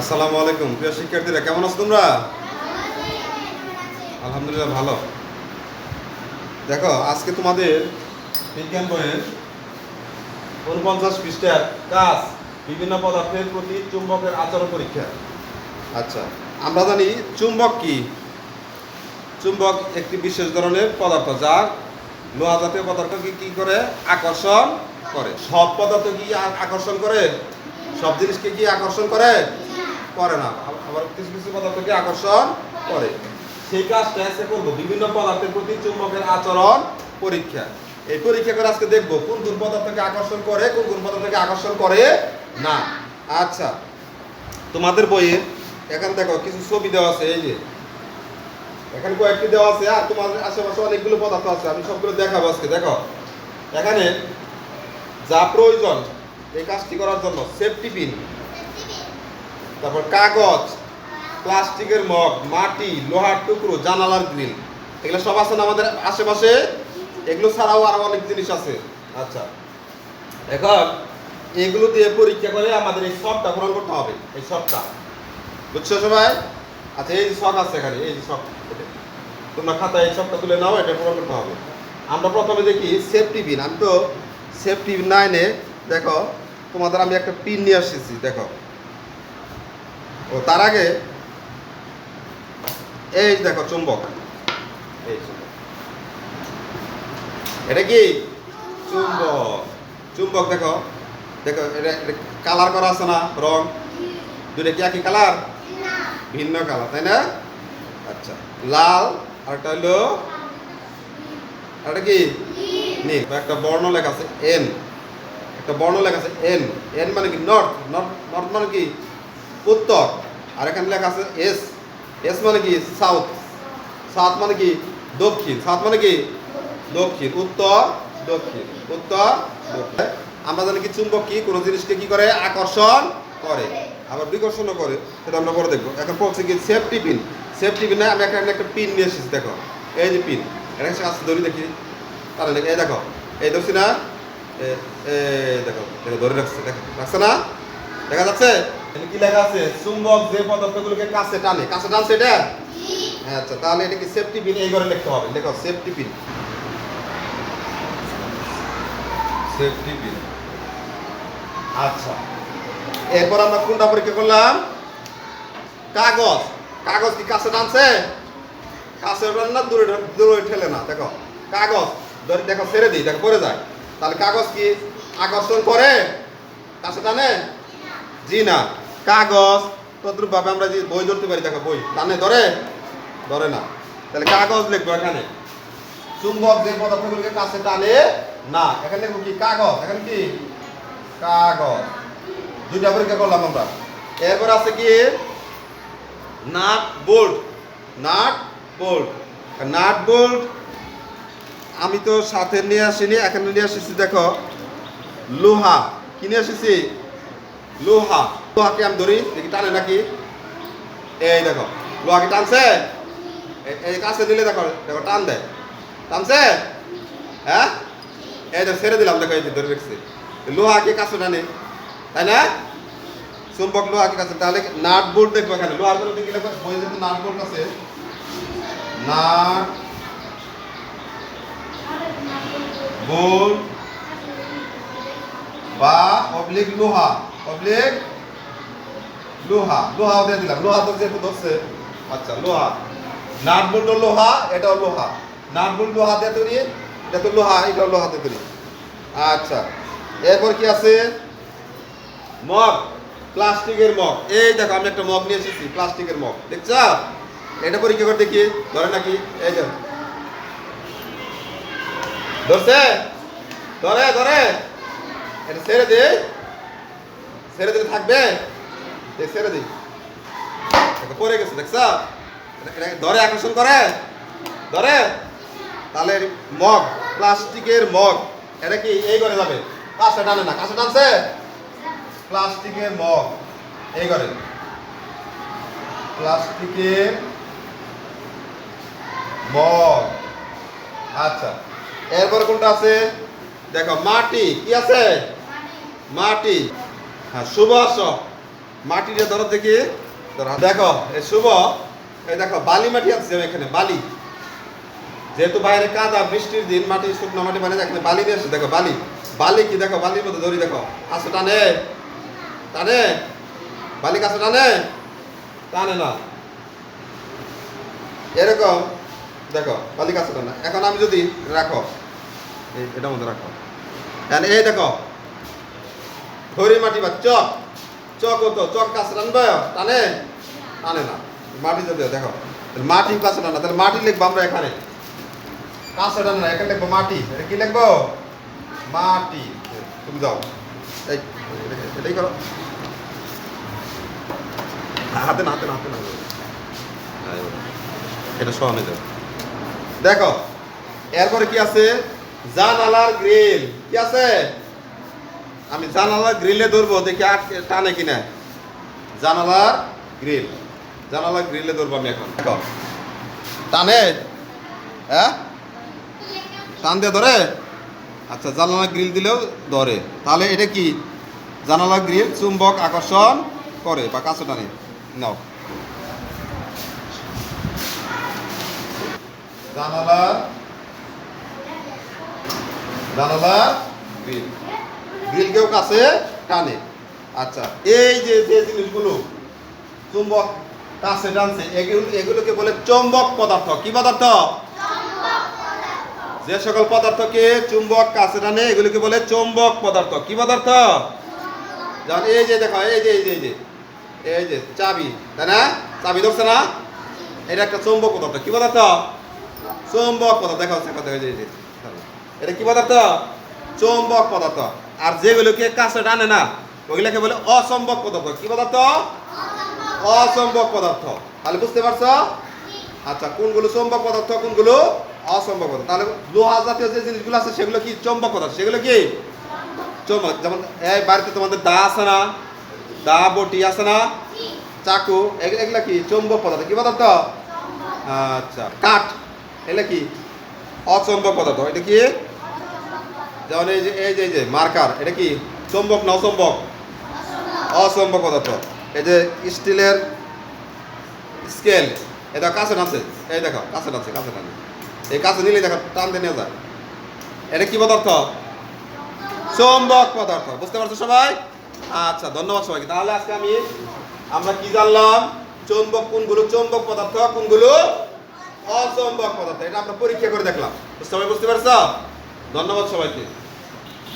আসসালামু আলাইকুম। প্রিয় শিক্ষার্থীরা, কেমন আছো তোমরা? আলহামদুলিল্লাহ ভালো। দেখো, আজকে তোমাদের বিজ্ঞান বইয়ের উনপঞ্চাশ পৃষ্ঠার কাজ, বিভিন্ন পদার্থের প্রতি চুম্বকের আচরণ পরীক্ষা। আচ্ছা আমরা জানি চুম্বক কি? চুম্বক একটি বিশেষ ধরনের পদার্থ যা লোহা জাতীয় পদার্থকে কি করে? আকর্ষণ করে। সব পদার্থ কি আকর্ষণ করে? সব জিনিসকে কি আকর্ষণ করে? করে না। আব- আবার কিছু কিছু পদার্থকে আকর্ষণ করে। সেই কাজটা এসে করব। বিভিন্ন পদার্থের প্রতি চুম্বকের আচরণ পরীক্ষা। এই পরীক্ষা করে আজকে দেখব কোন কোন পদার্থকে আকর্ষণ করে, কোন কোন পদার্থকে আকর্ষণ করে না। আচ্ছা তোমাদের বইয়ে এখানে দেখো কিছু ছবি দেওয়া আছে, এই যে। এখানে কয়েকটি দেওয়া আছে, আর তোমাদের আশেপাশে অনেকগুলো পদার্থ আছে, আমি সবগুলো দেখাবো আজকে। দেখো, এখানে যা প্রয়োজন, এই কাজটি করার জন্য সেফটি পিন তারপর কাগজ, প্লাস্টিকের মগ, মাটি, লোহার টুকরো, জানালার গ্রিল। এগুলো সব আছে না আমাদের আশেপাশে? এগুলো ছাড়াও আরও অনেক জিনিস আছে। আচ্ছা। এখন এগুলো দিয়ে পরীক্ষা করে আমাদের এই শখটা পূরণ করতে হবে, এই শখটা। বুঝছ সবাই? আচ্ছা এই যে শখ আছে এখানে, এই যে শখ তোমরা খাতায় এই শখটা তুলে নাও, এটা পূরণ করতে হবে। আমরা প্রথমে দেখি সেফটি পিন আমি তো সেফটি নাইনে দেখো, তোমাদের আমি একটা পিন নিয়ে আসছি, দেখো। ও তার আগে এই দেখো চুম্বক। এই চুম্বক। এটা কি? চুম্বক। চুম্বক দেখো। দেখো, এটা কালার করা আছে না? রং? দুটা কি একই কালার ভিন্ন কালার তাই না? আচ্ছা লাল আর একটা হলো আর একটা কি? নীল। একটা বর্ণ লেখা আছে এন একটা বর্ণ লেখা আছে এন এন মানে কি? নর্থ নর্থ নর্থ মানে কি? উত্তর। আর এখানে লেখা আছে এস। এস মানে কি? সাউথ। সাউথ মানে কি? দক্ষিণ। সাউথ মানে কি? দক্ষিণ। উত্তর দক্ষিণ। উত্তর, দক্ষিণ। আমরা জানি কি চুম্বক কি? কোনো জিনিসকে কি করে? আকর্ষণ করে। আবার বিকর্ষণও করে, সেটা আমরা পরে দেখব। এখন পড়ছে কি সেফটি পিন সেফটি পিনে আমি একটা একটা পিন নিয়ে এসেছি, দেখো। এই যে পিন এটা কাছে ধরি দেখি। তাহলে এই দেখো। এই ধরছি না? দেখো। দেখো ধরে রাখছে, দেখো। রাখছে না? দেখা যাচ্ছে? কি লেখা আছে? চুম্বক যে পদার্থগুলোকে কাছে টানে। কাছে টানছে এটা? হ্যাঁ আচ্ছা তাহলে এটা কি সেফটি পিন এই করে লিখতে হবে। লেখো সেফটি পিন সেফটি পিন আচ্ছা এরপর আমরা কোনটা পরীক্ষা করলাম? কাগজ। কাগজ কি কাছে টানছে? কাছে না, দূরে দূরে ঠেলে না, দেখো। কাগজ, ধরে দেখো, ছেড়ে দিই, দেখো, পড়ে যায়। তাহলে কাগজ কি? আকর্ষণ করে? কাছে টানে? জি না। কাগজ তদ্রুপভাবে আমরা যে বই ধরতে পারি, দেখো বই। টানে ধরে? ধরে না। তাহলে কাগজ লিখব এখানে। চুম্বক যে পদার্থগুলোকে কাছে টানে, না। এখানে লিখব কি? কাগজ। এখানে কি? কাগজ। দুইটা পরীক্ষা করলাম আমরা। এরপর আছে কি? Nut bolt nut bolt nut bolt আমি তো সাথে নিয়ে আসিনি, এখানে নিয়ে আসিছি, দেখো। লোহা। কি নিয়ে আসিছি? লোহা। লোহাকে আমি ধরি, দেখি টানে নাকি? এই দেখো লোহাকে টানছে? এই কাছে দিলে দেখো দেখো, টান দেয়। টানছে? হ্যাঁ? এই দেখো ছেড়ে দিলাম, দেখো, এই যে ধরে রেখেছি। লোহাকে কাছে টানে? তাই না? চুম্বক লোহাকে কাছে? তাহলে নাট বোল্ট দেখব এখানে। লোহারগুলো দেখলে বই যদি নাট বোল্ট আছে। নাট বোল্ট বা অবলিক লোহা। অবলিক লোহা লোহা দিয়ে দিলাম। লোহা তো যেহেতু ধরছে আচ্ছা লোহা। নাট বোল্ট লোহা, এটাও লোহা। নাট বোল্ট লোহা দিয়ে তৈরি, এটা তো লোহা, এটাও লোহা দিয়ে তৈরি। আচ্ছা এরপর কি আছে? মগ, প্লাস্টিকের মগ। এই দেখো, আমি একটা মগ নিয়ে এসেছি, প্লাস্টিকের মগ। দেখছ? এটা পরীক্ষা করে দেখি? ধরে নাকি? এই দেখো ধরছে? ধরে ধরে। এটা ছেড়ে দে। ছেড়ে দিলে থাকবে? এই ছেড়ে দিই। এটা পড়ে গেছে দেখছ? ধরে আকর্ষণ করে? ধরে? তাহলে মগ প্লাস্টিকের মগ। এটা কি এই করে যাবে? কাছে টানে না কাছে টানছে? প্লাস্টিকের মগ এই করে প্লাস্টিকের মগ। আচ্ছা এরপর কোনটা আছে? দেখো মাটি কি আছে? মাটি। হ্যাঁ শুভ সুবাস মাটিটা ধরো দেখি। ধরো, দেখো এই শুভ। এই দেখো বালি মাটি আছে এখানে বালি। যেহেতু বাইরে কাদা বৃষ্টির দিন মাটি শুকনো মাটি মানে এখানে বালি নিয়ে দেখো বালি। বালি কি? দেখো বালির মধ্যে ধরি দেখো। আসো টানে। টানে। বালি কাছে টানে। টানে না। এরকম। দেখো বালি কাছে টানে। এখন আমি যদি রাখো। এটার মধ্যে রাখো। এই দেখো। ধরি মাটি বা চক। চক তো, চক কাছে টানবে, টানে? টানে না। মাটি যদি দেখো। মাটি কাছে টানা তাহলে মাটি লিখব আমরা এখানে। কাছে টানে এখানে লিখব মাটি। এটা কি লিখব? মাটি। তুমি যাও। এটাই করো। হাতে না হাতে না হাতে না। এটা সরানো যাবে। দেখো, এরপরে কি আছে? জানালার গ্রিল। কি আছে? আমি জানালার গ্রিলে ধরবো, দেখি আর টানে কিনা। জানালার গ্রিল। জানালার গ্রিলে ধরবো আমি এখন। টানে? হ্যাঁ? টান দিয়ে ধরে? আচ্ছা জানালা গ্রিল দিলেও ধরে। তাহলে এটা কি? জানালা গ্রিল চুম্বক আকর্ষণ করে বা কাছে টানে। নাও। জানালার জানালা গ্রিল। গ্রিলকেও কাছে টানে আচ্ছা এই যে যে জিনিসগুলো, চুম্বক, কাছে টানছে, এগুলো এগুলোকে বলে চুম্বক পদার্থ। কি পদার্থ? যে সকল পদার্থকে চুম্বক কাছে টানে, এগুলোকে বলে চুম্বক পদার্থ। কি পদার্থ? যেমন এই যে দেখো, এই যে এই যে এই যে এই যে, চাবি। তাই না? চাবি ধরছে না? এটা একটা চুম্বক পদার্থ। কি পদার্থ? চুম্বক পদার্থ। দেখা যে। এটা কি পদার্থ? চুম্বক পদার্থ। আর যেগুলোকে কাছে টানে না ওগুলোকে বলে অসম্ভব পদার্থ। কি পদার্থ? অসম্ভব পদার্থ। তাহলে বুঝতে পারছ? আচ্ছা কোনগুলো চুম্বক পদার্থ কোনগুলো অসম্ভব পদার্থ? তাহলে লোহা জাতীয় যে জিনিসগুলো আছে সেগুলো কি চুম্বক পদার্থ? সেগুলো কি? চুম্বক। যেমন এই বাড়িতে তোমাদের দা আছে না? দা বটি আছে না? চাকু এগুলো কি? চুম্বক পদার্থ। কি পদার্থ? আচ্ছা কাঠ। এগুলা কি? অচম্বক পদার্থ। এটা কি? যেমন এই যে এই যে এই যে, মার্কার, এটা কি? চুম্বক না অচম্বক? অচম্বক পদার্থ। এই যে স্টিলের স্কেল এটা কাছে নাচে এই দেখো, কাছে নাচে কাছে টানে এই কাছে নিলে দেখো টান দিয়ে নিয়ে যায়। এটা কি পদার্থ? চুম্বক পদার্থ। বুঝতে পারছ সবাই? আচ্ছা ধন্যবাদ সবাইকে। তাহলে আজকে আমি, আমরা কি জানলাম? চুম্বক কোনগুলো? চুম্বক পদার্থ, কোনগুলো? অচুম্বক পদার্থ। এটা আমরা পরীক্ষা করে দেখলাম। সবাই বুঝতে পারছ? ধন্যবাদ সবাইকে।